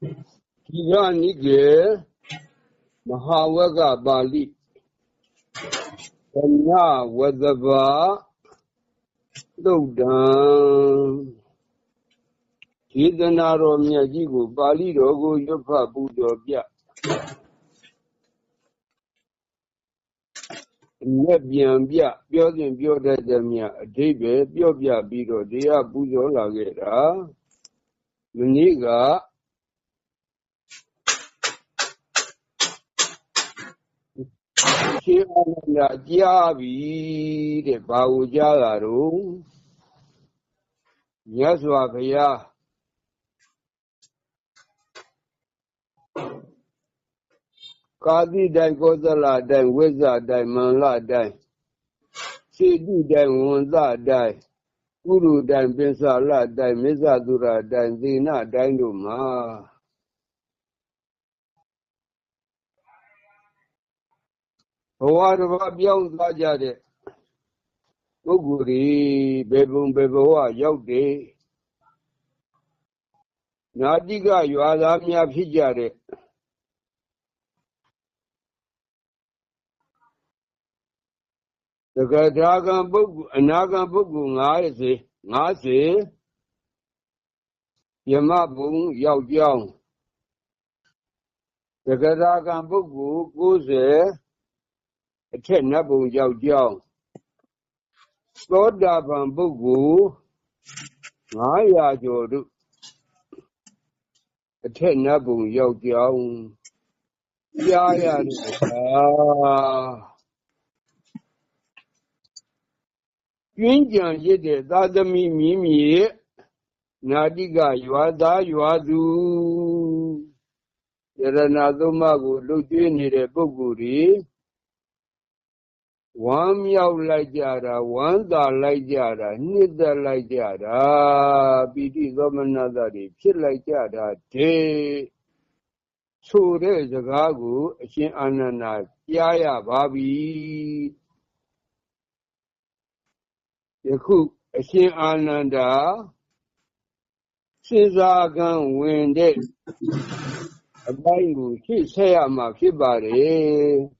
ဒီကနိကေမဟာဝကပါဠိဓမ္မဝဒဘာသုတ်တံဒေသနာတော်မြတ်ကြီးကိုပါဠိတော်ကိုရွတ်ဖတ်ပူဇော်ပြလက်ပြန်ပြပြောစဉ်ပြောတတ်တဲ့မြတ်အဓိပ္ပာယ်ပြောပြပြီးတော့တရားပူဇော်လာခဲ့တာမနေ့က ရှင်းအောင်လာကြားပြီတဲ့ ဘာကိုကြားတာတော့မြတ်စွာဘုရား ကာတိတိုင် ကောသလတိုင်ဝိဇ္ဇတိုင် မန္လတိုင် စေတုတိုင်ဝန်သတိုင် ကုရုတိုင်ပင်္စလတိုင် မစ္ဆသူရတိုင် သေနတိုင်တို့မှာ ဘဝတစ်ပါးပြောင်းသွားကြတဲ့ပုဂ္ဂိုလ်တွေဘယ်ပုံဘယ်ဘဝရောက်တယ်နာတိကရွာသားများဖြစ်ကြတဲ့တကထာကံပုဂ္ဂိုလ်အနာကံပုဂ္ဂိုလ်90 50ယမဘုံရောက်ကြောင်းတကထာကံပုဂ္ဂိုလ်90 အထက်နတ်ဘုံရောက်ကြောင်းသောတာပန်ပုဂ္ဂိုလ်900ကျော်တို့အထက်နတ်ဘုံရောက်ကြောင်းကြားရတဲ့အခါကျွင်းကြံရစ်တဲ့သာသမီမြင်းမြေနာတိကရွာသားရွာသူယရဏသုံးပါးကိုလှုပ်ကျွေးနေတဲ့ပုဂ္ဂိုလ်တွေ ဝမ်းမြောက်လိုက်ကြတာဝမ်းသာလိုက်ကြတာနှစ်သက်လိုက်ကြတာပိဋိသောမနတတွေဖြစ်လိုက်ကြတာတေဆိုတဲ့စကားကို အရှင်အာနန္ဒာကြားရပါပြီယခုအရှင်အာနန္ဒာစဉ်းစားကံဝင်တဲ့အပိုင်းကိုရှင်းဆက်ရမှာဖြစ်ပါတယ်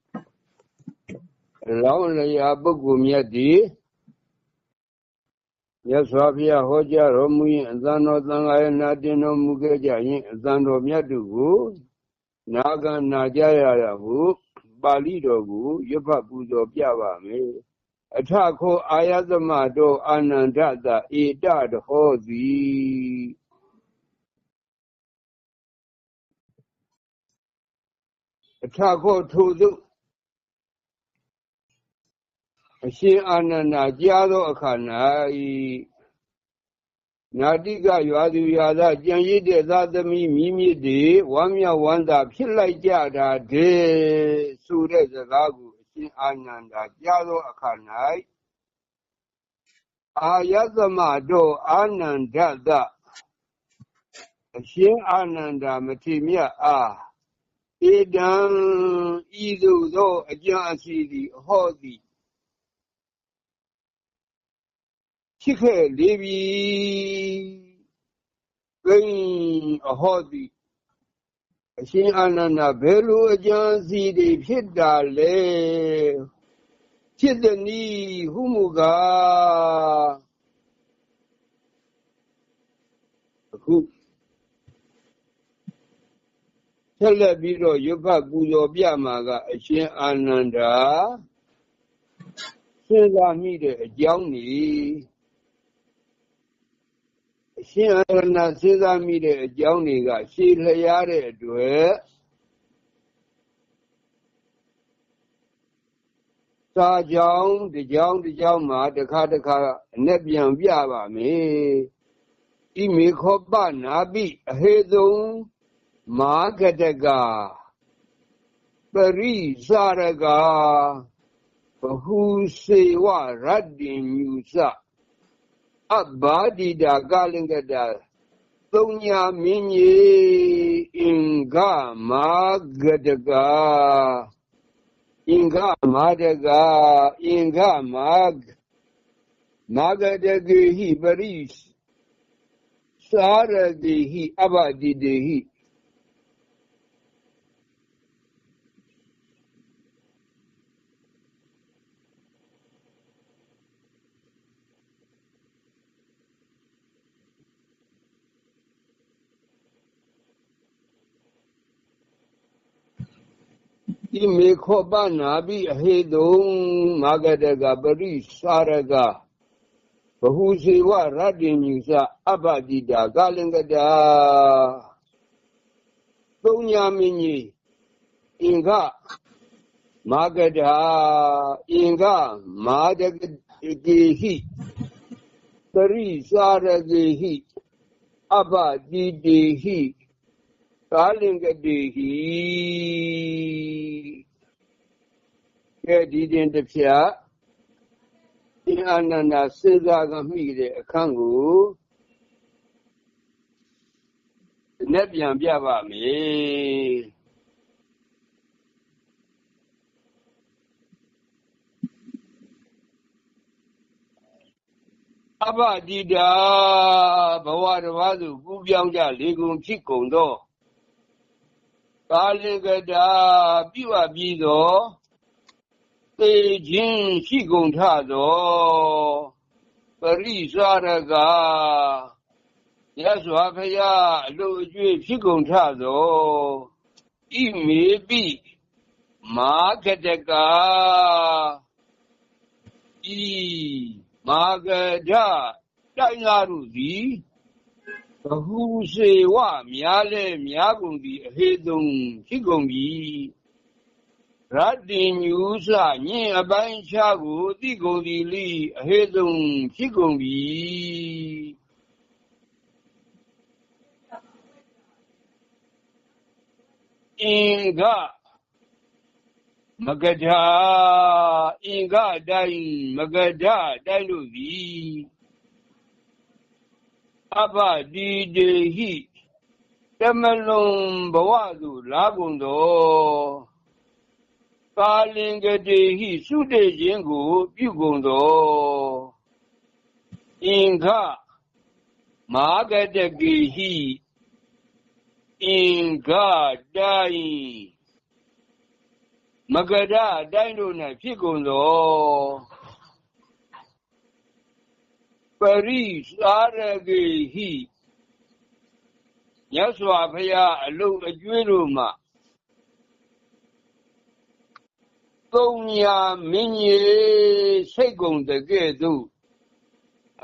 လောင်းလျာပုဂ္ဂိုလ်မြတ်ဒီမြတ်စွာဘုရားဟောကြားတော်မူရင်အသံတော်သံဃာယနာတင်တော်မူခဲ့ကြရင်အသံတော်မြတ်တို့ကိုနာဂံနာကြရရဟုပါဠိတော်ကိုရွတ်ဖတ်ပူဇော်ပြပါမယ်အထခောအာယသမတောအာနန္ဒတဧတတဟောသည်အထခောထိုသို့ အရှင်အာနန္ဒာကြားသောအခါ၌နာတိကရွာသူရွာသားကြံရစ်တဲ့သာသမီမိမိတွေဝမ်းမြောက်ဝမ်းသာဖြစ်လိုက်ကြတာတည်းဆိုတဲ့စကားကိုအရှင်အာနန္ဒာကြားသောအခါ၌အာယသမတော်အာနန္ဒတအရှင်အာနန္ဒာမထေမြတ်အားဧတံဤသို့သောအကြံအစီသည်အဟောသည် ဖြစ်ခဲ့လေပြီကိန်းအဟောသည်အရှင်အာနန္ဒဘယ်လိုအကြံစီတွေဖြစ်တာလဲဖြစ်သည်နီဟုမူကားအခုဆက်လက်ပြီးတော့ရုပ်ဖတ်ပူဇော်ပြမှာကအရှင်အာနန္ဒာစဉ်းစားမိတဲ့အကြောင်းကြီး အရှင်အာရဏစဉ်းစားမိတဲ့အကြောင်းတွေကရှည်လျားတဲ့အတွက်စာကြောင်းတကြောင်းတကြောင်းမှာတစ်ခါတစ်ခါအနဲ့ပြန်ပြပါမယ်ဣမေခောပနာပိအဟေသုံမာကတကပရိစရကဘဟုစေဝရတ္တိညုစ အဘာဒီတာကလင်္ကတာသုံးညာမင်းကြီးအင်္ဂမာဂတကအင်္ဂမာတကအင်္ဂမာမာဂတကေဟိပရိစာရတိဟိအဘတိတေဟိ ဒီမေခောပနာပိအဟေတုံမာဂတကပရိစာရကဘဟုစေဝရတ္တိညုစအပ္ပတိတာကာလင်္ကတာသုံးညာမင်းကြီးအင်္ဂမာဂတာအင်္ဂမာဒကေဟိပရိစာရကေဟိအပ္ပတိတေဟိ ကာလင်္ကတေဟိကဲဒီတင်တစ်ဖြတ်အင်အာနန္ဒစေစားကမိတဲ့အခန်းကိုနဲ့ပြန်ပြပါမယ်အဘတိတာဘဝတစ်ပါးသို့ကူးပြောင်းကြလေကုန်ဖြစ်ကုန်သော ကာလင်္ကတာပြုအပ်ပြီးသောသေခြင်းရှိကုန်ထသောပရိသရကရသော်ဖရာအလိုအကျွေးဖြစ်ကုန်ထသောဣမေပိမာကတကဤမာကဒတိုင်းသားတို့သည် ဘဟုစေဝများလဲများကုန်သည်အဟေတုံဖြစ်ကုန်ပြီရတ္တိညူစညင်အပိုင်းခြားကိုသိကုန်သည်လိအဟေတုံဖြစ်ကုန်ပြီအင်္ဂမကထာအင်္ဂတိုင်းမကထတိုင်းတို့သည် အဘဒီတေဟိတမလုံးဘဝသို့လာကုန်သောကာလင်္ကတေဟိသုတေခြင်းကို ပြုကုန်သောအင်္ဂမာဂတကေဟိအင်္ဂတိုင်းမကရအတိုင်းတို့၌ဖြစ်ကုန်သော ပရိစာရကေဟိမြတ်စွာဘုရားအလုံးအကျွေးတို့မှသုံးညာမင်းကြီးစိတ်ကုန်တကဲ့သို့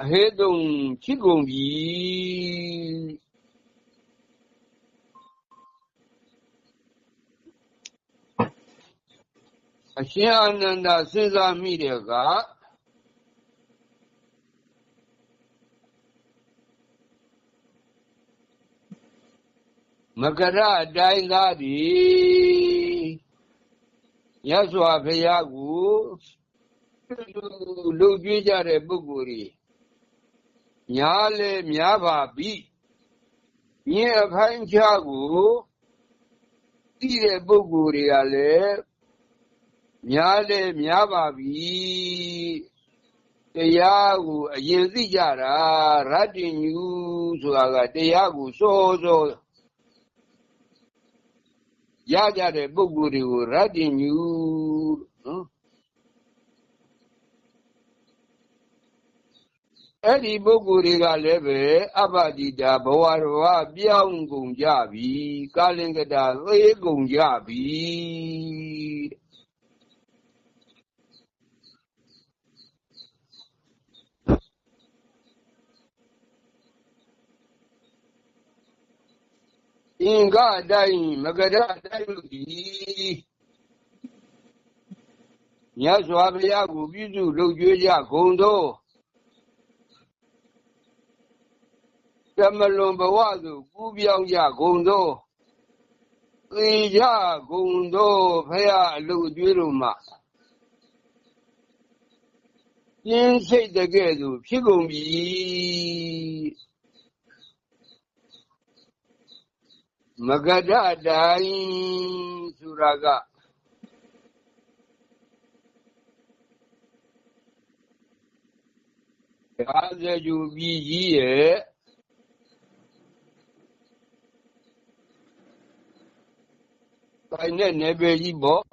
အဟေတုံဖြစ်ကုန်ပြီအရှင်အာနန္ဒစဉ်းစားမိတဲ့က မကရအတိုင်းသားသည်ရသော်ဘုရားကိုလူကြွေးကြတဲ့ပုဂ္ဂိုလ်ကြီးညားလေများပါပြီညင်အခိုင်းချကိုသိတဲ့ပုဂ္ဂိုလ်တွေကလည်းများလေများပါပြီတရားကိုအရင်သိကြတာရတ္တိညူဆိုတာကတရားကိုစိုးစိုး ရကြတဲ့ပုဂ္ဂိုလ်တွေကိုရတ္တိညူနော်အဲ့ဒီပုဂ္ဂိုလ်တွေကလည်းပဲအပ္ပတိတာဘဝတော်ပြောင်းကုန်ကြပြီကာလင်္ကတာသေကုန်ကြပြီ အင်္ဂအတိုင်းမကရအတိုင်းလို့ဒီမြတ်စွာဘုရားကိုပြုစုလုပ်ကြွေးကြဂုံသောတမလွန်ဘဝသို့ကူးပြောင်းကြဂုံသောသေကြဂုံသောဖရာအလုတ်ကျွေးတို့မှပြင်းစိတ်တကဲ့သို့ဖြစ်ကုန်ပြီ မဂဒတိုင်းဆိုတာကဒါဇဂျူပြည်ကြီးရဲ့တိုင်းနဲ့နေပေကြီးပေါ့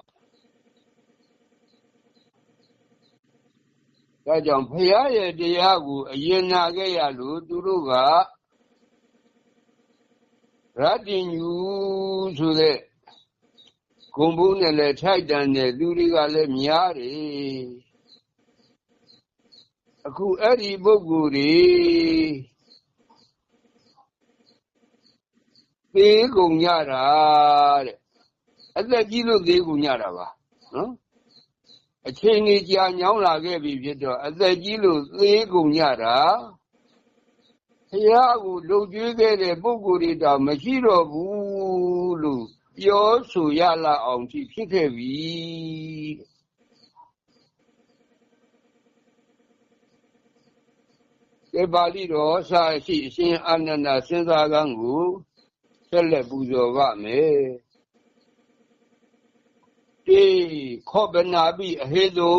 ဒါကြောင့်ဖရာရဲ့တရားကိုအရင်နာခဲ့ရလို့သူတို့က ရတ္တိညူဆိုတဲ့ဂုံဘူးနဲ့လည်းထိုက်တန်တဲ့လူတွေကလည်းများတယ်အခုအဲ့ဒီပုဂ္ဂိုလ်တွေသေးကုန်ကြတာတဲ့အသက်ကြီးလို့သေးကုန်ကြတာပါနော်အချိန်ကြီးကြာညောင်းလာခဲ့ပြီဖြစ်တော့အသက်ကြီးလို့သေးကုန်ကြတာ ဘုရားကိုလုံကျွေးခဲ့တဲ့ပုဂ္ဂိုလ်တွေတော့မရှိတော့ဘူးလို့ပြောဆိုရလာအောင်ဖြစ်ခဲ့ပြီတဲ့ပါဠိတော်စာရှိအရှင်အာနန္ဒစဉ်းစားကံကိုဆက်လက်ပူဇော်ပါမယ်တေခောပနာပိအဟေတုံ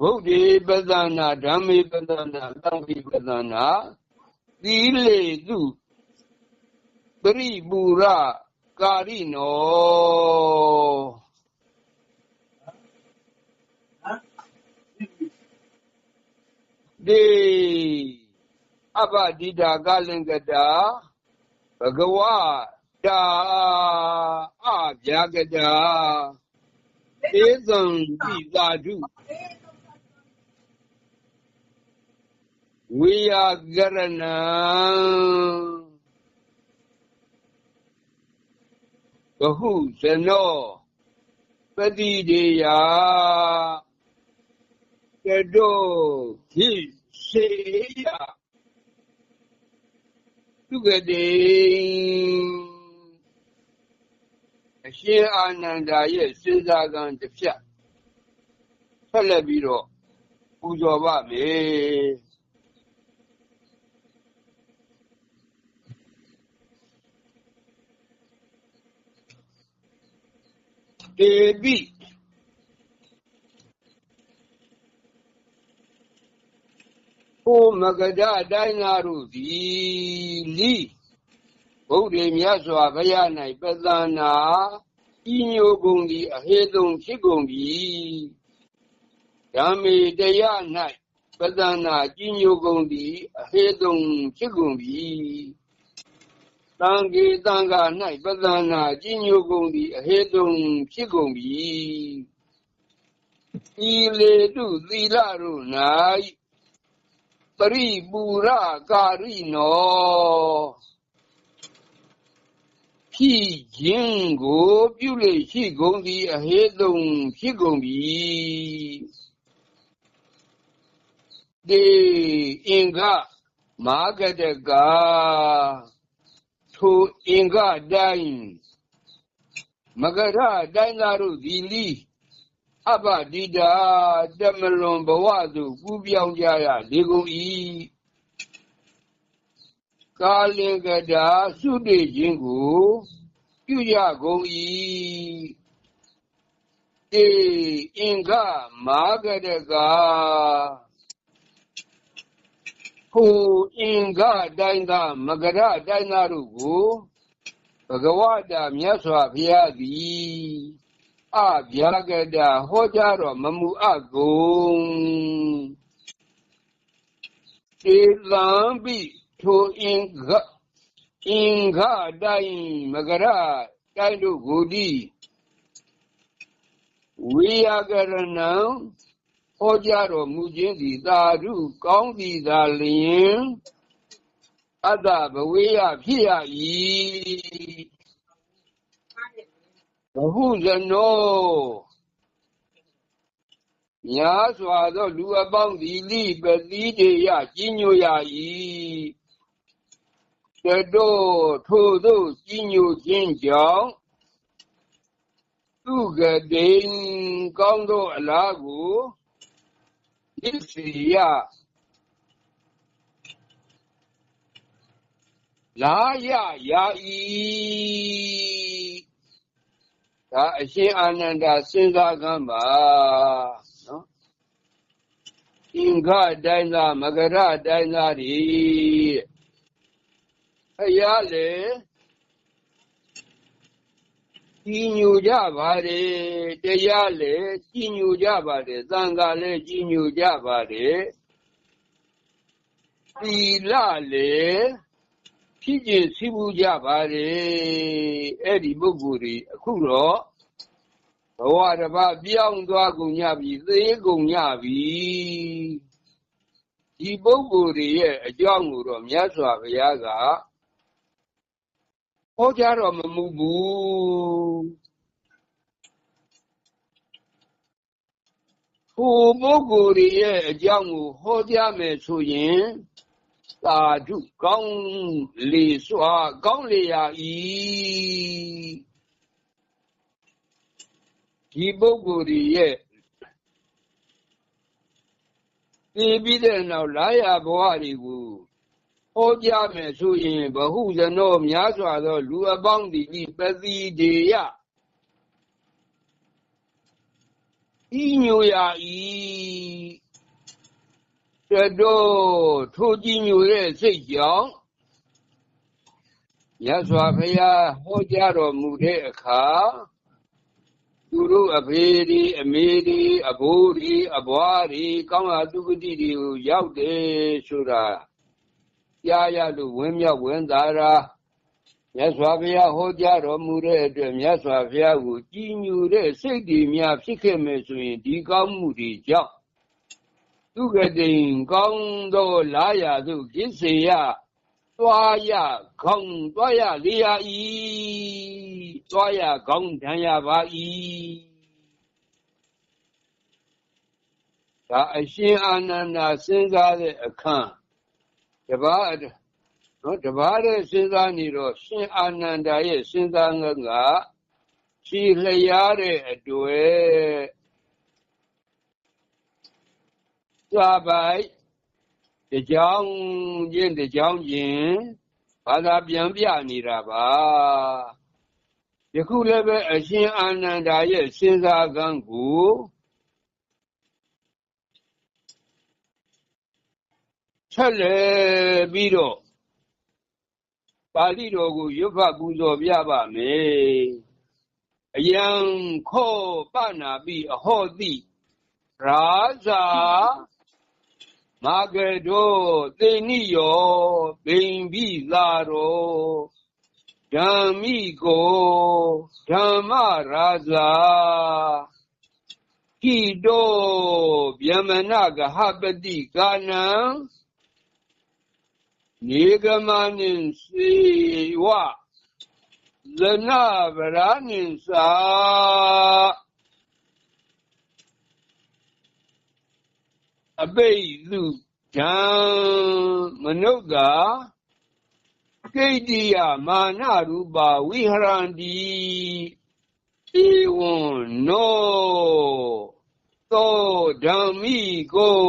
ဗုဒ္ဓေပဒနာဓမ္မေပဒနာသံဃိပဒနာသီလေတုပရိပူရကာရိနောဒေအပတိတာကလင်္ကတာဘဂဝတာအဗျာကတာသေဇံတိသာဓု ဝိယကရဏံဘဟုဇနောပတိဒေယကတောခိစေယသူကတိအရှင်အာနန္ဒာရဲ့စဉ်းစားကံတစ်ဖြတ်ဆက်လက်ပြီးတော့ပူဇော်ပါမယ် တေပိဟိုမကဒတိုင်းသားတို့သည်လိဘုရားမြတ်စွာဘုရား၌ပသနာဤညိုကုန်သည်အဟေတုံဖြစ်ကုန်ပြီဓမ္မေတရား၌ပသနာကြီးညိုကုန်သည်အဟေတုံဖြစ်ကုန်ပြီ တံကေတံဃာ၌ပသနာကြီးညိုကုန်သည်အဟေတုံဖြစ်ကုန်ပြီဤလေတုသီလတို့၌ပရိပူရကာရိနောဖြစ်ခြင်းကိုပြုလေရှိကုန်သည်အဟေတုံဖြစ်ကုန်ပြီတေအင်္ဂမာဂတက ထိုအင်္ဂတိုင်းမဂရတိုင်းသားတို့ဒီလီအပတိတာတမလွန်ဘဝသို့ကူးပြောင်းကြရလေကုန်၏ကာလင်္ကတာသုတေခြင်းကိုပြုရကုန်၏တေအင်္ဂမာဂရက ဟိုအင်္ဂတိုင်းသာမဂရတိုင်းသားတို့ကိုဘဂဝတာမြတ်စွာဘုရားသည်အဗျာကတာဟောကြားတော်မမူအပ်ကုန်ဧလံပိထိုအင်္ဂအင်္ဂတိုင်းမကရတိုင်းတို့ကိုဒီဝိယကရဏံ ဟောကြားတော်မူခြင်းသည်သာဓုကောင်းသည်သာလျင်အတ္တဘဝေယဖြစ်ရ၏ဘဟုဇနောညာစွာသောလူအပေါင်းသည်လိပတိတေယကြီးညိုရ၏တတော်ထိုသို့ကြီးညိုခြင်းကြောင့်သူကတိန်ကောင်းသောအလားကို ဣစီယလာရယာ၏ဒါအရှင်အာနန္ဒစဉ်းစားကမ်းပါနော်အင်္ဂတိုင်းသားမကရတိုင်းသားတွေဖယားလေ ကြီးညိုကြပါတယ်တရားလေကြီးညိုကြပါတယ်သံဃာလည်းကြီးညိုကြပါတယ်သီလလေဖြစ်ကျင်စီးပူးကြပါတယ်အဲ့ဒီပုဂ္ဂိုလ်တွေအခုတော့ဘဝတစ်ပါးပြောင်းသွားကုန်ကြပြီသေကုန်ကြပြီဒီပုဂ္ဂိုလ်တွေရဲ့အကြောင်းကိုတော့မြတ်စွာဘုရားက ဟောကြားတော်မမူဘူးဟိုပုဂ္ဂိုလ်တွေရဲ့အကြောင်းကိုဟောကြားမယ်ဆိုရင်သာဓုကောင်းလေစွာကောင်းလေရာဤဒီပုဂ္ဂိုလ်တွေရဲ့သိပြီးတဲ့နောက်လာရဘဝတွေကို ဟောကြားမယ်ဆိုရင်ဘဟုဇနောများစွာသော လူအပေါင်းသည်ဤပတိဒေယဤညိုရာဤတတော်ထိုကြည်ညိုတဲ့စိတ်ကြောင့်ရသော်ဖရာဟောကြားတော်မူတဲ့အခါသူတို့အဖေဒီအမေဒီအဘိုးဒီအဘွားဒီကောင်းရာသူကတိတွေကိုရောက်တယ်ဆိုတာ ကြားရလို့ဝင်းမြောက်ဝင်းသာရာမြတ်စွာဘုရားဟောကြားတော်မူတဲ့အတွက်မြတ်စွာဘုရားကိုကြည်ညိုတဲ့စိတ်တွေများဖြစ်ခဲ့မယ်ဆိုရင်ဒီကောင်းမှုတွေကြောင့်သူကတိန်ကောင်းသောလာရသို့ကိစေယသွားရခေါင်းသွားရလေရဤသွားရခေါင်းထံရပါဤဒါအရှင်အာနန္ဒာစဉ်းစားတဲ့အခန်း တပါးနော်တပါးတဲ့စဉ်းစားနေတော့ရှင်အာနန္ဒာရဲ့စဉ်းစားငါကခြေလျားတဲ့အတွေ့သာပိုက်တကြောင်ချင်းတကြောင်ချင်းဘာသာပြန်ပြနေတာပါယခုလည်းပဲအရှင်အာနန္ဒာရဲ့စဉ်းစားကံကို ဆက်လက်ပြီးတော့ပါဠိတော်ကိုရွတ်ဖတ်ပူဇော်ပြပါမယ်အယံခောပနာပိအဟောတိရာဇာမာကတောသေနိယောဘိံပိလာရောဓမ္မိကိုဓမ္မရာဇာဟိတောဗျမနကဟပတိကာနံ နေကမနင်စီဝဇနဗရာနင်စာအဘိသုဓမ္မနုဿာကိတ္တိယမာနရူပဝိဟရန္တိဧဝံနောသောဓမ္မိကို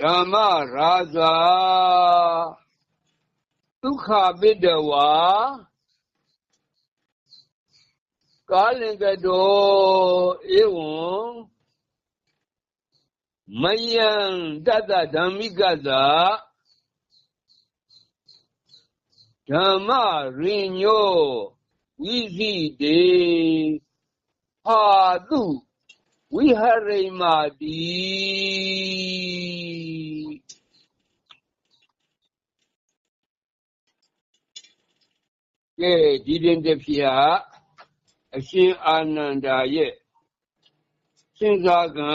ဓမ္မရာဇာ ဒုက္ခပိတဝါကာလင်ကတောဧဝံမယံတတဓမ္မိကသာဓမ္မရိညောဝိဇိတေဟာတုဝိဟရိမာတိ ကဲဒီတင်တဖြစ်အရှင်အာနန္ဒာရဲ့စဉ်းစားကံ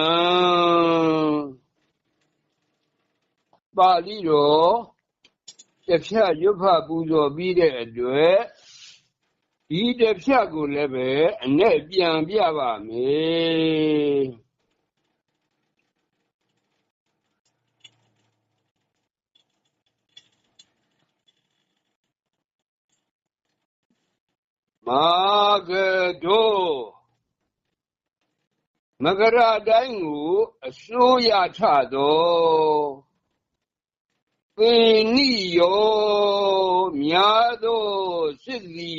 ပါဠိတော်တစ်ဖြတ်ရွတ်ဖတ်ပူဇော်ပြီးတဲ့အတွက်ဒီတစ်ဖြတ်ကိုလည်းပဲအနဲ့ပြန်ပြပါမယ် မာကတောမကရတိုင်းကိုအစိုးရထသောပေနိယောများသောစစ်စီ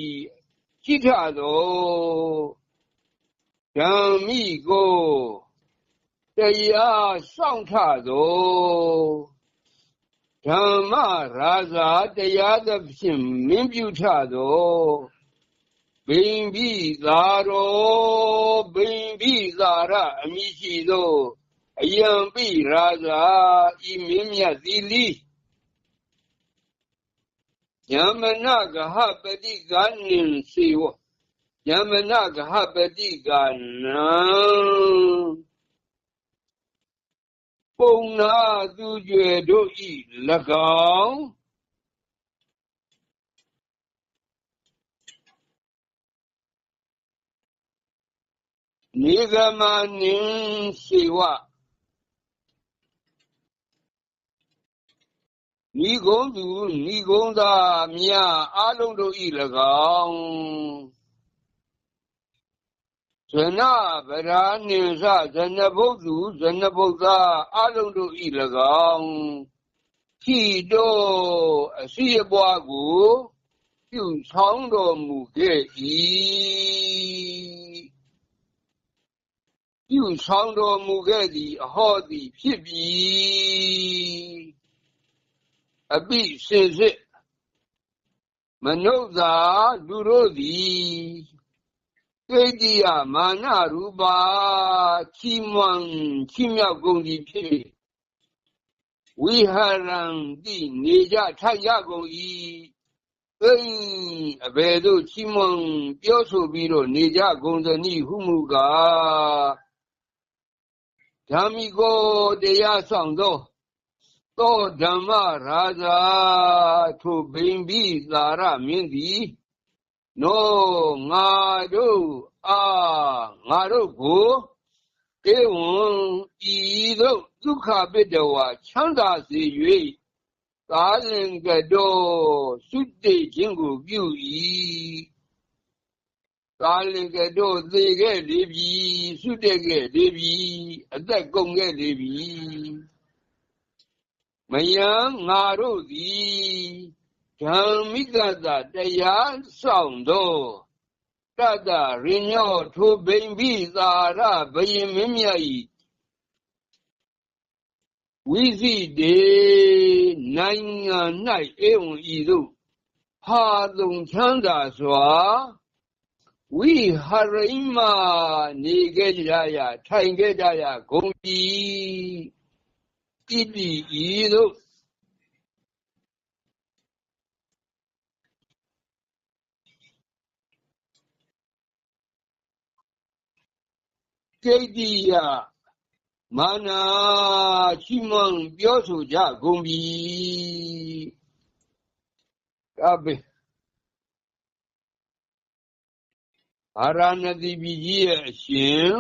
ရှိထသောဓမ္မိကိုတရားဆောင်ထသောဓမ္မရာဇာတရားသဖြင့်မင်းပြုထသော ဘိံပိသာရောဘိံပိသာရအမိရှိသောအယံပိရာဇာဤမင်းမြတ်သီလီယမနဂဟပတိကနိစီဝယမနဂဟပတိကနံပုံနာသူကျွေတို့ဤ၎င်း နေဂမနင်းစီဝဤကုံသူဤကုံသာမြအလုံးတို့ဤ၎င်းဇနဗရာနိသဇနဘုဒ္ဓဇနဘုဒ္ဓအလုံးတို့ဤ၎င်းခိတောအစီအပွားကိုပြုဆောင်တော်မူခဲ့၏ ပြုဆောင်တော်မူခဲ့သည်အဟောသည်ဖြစ်ပြီအပိစေစစ်မနုဿာလူတို့သည်ကိတ္တိယမာနရူပါချီးမွမ်းချီးမြှောက်ကုန်သည်ဖြစ်ဝိဟရံတိနေကြထိုက်ရကုန်၏သိအဘယ်သို့ချီးမွမ်းပြောဆိုပြီးတော့နေကြကုန်သနည်းဟုမူကား ဓမ္မိကိုတရားဆောင်သောသောဓမ္မရာဇာထိုဘိံပိသာရမင်းသည်နောငါတို့အာငါတို့ကိုဧဝံဤသို့ဒုက္ခပိတဝါချမ်းသာစေ၍သာလင်ကတော်သုတေခြင်းကိုပြု၏ သာလင်ကတော်သေခဲ့လေပြီသုတေခဲ့လေပြီအသက်ကုန်ခဲ့လေပြီမယံငါတို့သည်ဓမ္မိကတတရားဆောင်သောတတရညောထိုဘိံပိသာရဘယင်မင်းမြတ်ဤဝိဇိတေနိုင်ငံ၌အေဝံဤသို့ဟာသုံချမ်းသာစွာ ဝိဟရိမနေခဲ့ကြရထိုင်ခဲ့ကြရဂုံပြီတိတိဤသို့ကိတ္တိယမာနာရှိမံပြောဆိုကြကုန်ပြီ အဘေအာရဏတိပြည်ကြီးရဲ့အရှင်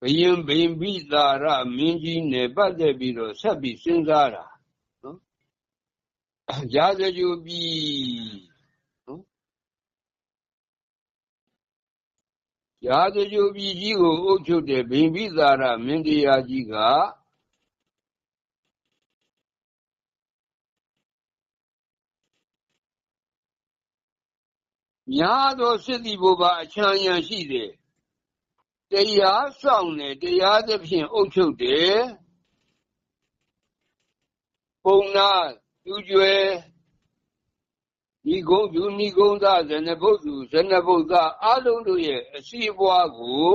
ဘယင်ဘိံပိသာရမင်းကြီးနဲ့ပတ်သက်ပြီးတော့ဆက်ပြီးစဉ်းစားတာနော်ရာဇဂျူပြည်နော်ရာဇဂျူပြည်ကြီးကိုအုပ်ချုပ်တဲ့ဘိံပိသာရမင်းတရားကြီးက များသောစစ်သည်ဘုရားအချမ်းရန်ရှိတယ်တရားဆောင်တယ်တရားသဖြင့်အုပ်ချုပ်တယ်ပုံနာသူကျွဲဤကုန်းသူဤကုန်းသားဇနဘုဒ္ဓဇနဘုဒ္ဓအလုံးတို့ရဲ့အစီအပွားကို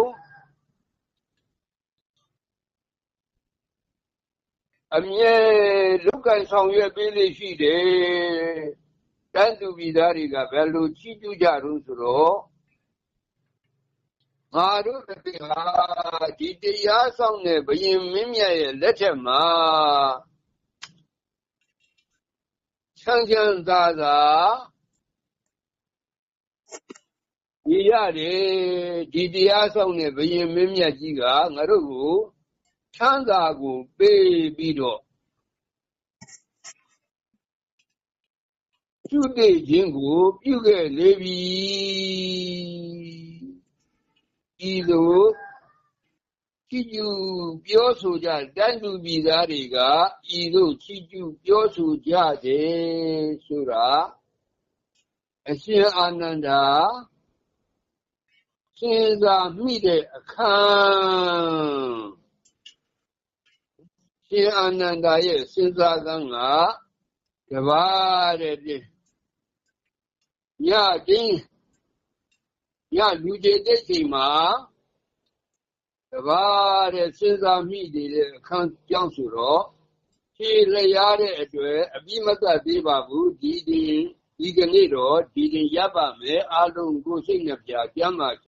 အမြဲလုကင်ဆောင်ရွက်ပေးလို့ရှိတယ် တန်သူပြည်သားတွေကဘယ်လိုချီးကျူးကြလို့ဆိုတော့ငါတို့တတိဟာဒီတရားဆောင်တဲ့ဘယင်မင်းမြတ်ရဲ့လက်ထက်မှာချမ်းချမ်းသာသာဒီရတယ်ဒီတရားဆောင်တဲ့ဘယင်မင်းမြတ်ကြီးကငါတို့ကိုချမ်းသာကိုပေးပြီးတော့ ပြုတဲ့ခြင်းကို ပြုခဲ့လေပြီဤသို့ချီးကျူးပြောဆိုကြတန်သူပြည်သားတွေကဤသို့ချီးကျူးပြောဆိုကြတယ်ဆိုတာအရှင်အာနန္ဒာစဉ်းစားမိတဲ့အခန်းရှင်အာနန္ဒာရဲ့စဉ်းစားကန်းကတပါးတဲ့ ညတင်းညလူကျေတဲ့ချိန်မှာတပါးတဲ့စဉ်းစားမိတဲ့အခန်းကြောင့်ဆိုတော့ခြေလျားတဲ့အတွက်အပြိမတတ်သေးပါဘူးဒီဒီဒီကနေ့တော့ဒီတင်ရပ်ပါမယ်အားလုံးကိုစိတ်နှပြကျမ်းပါ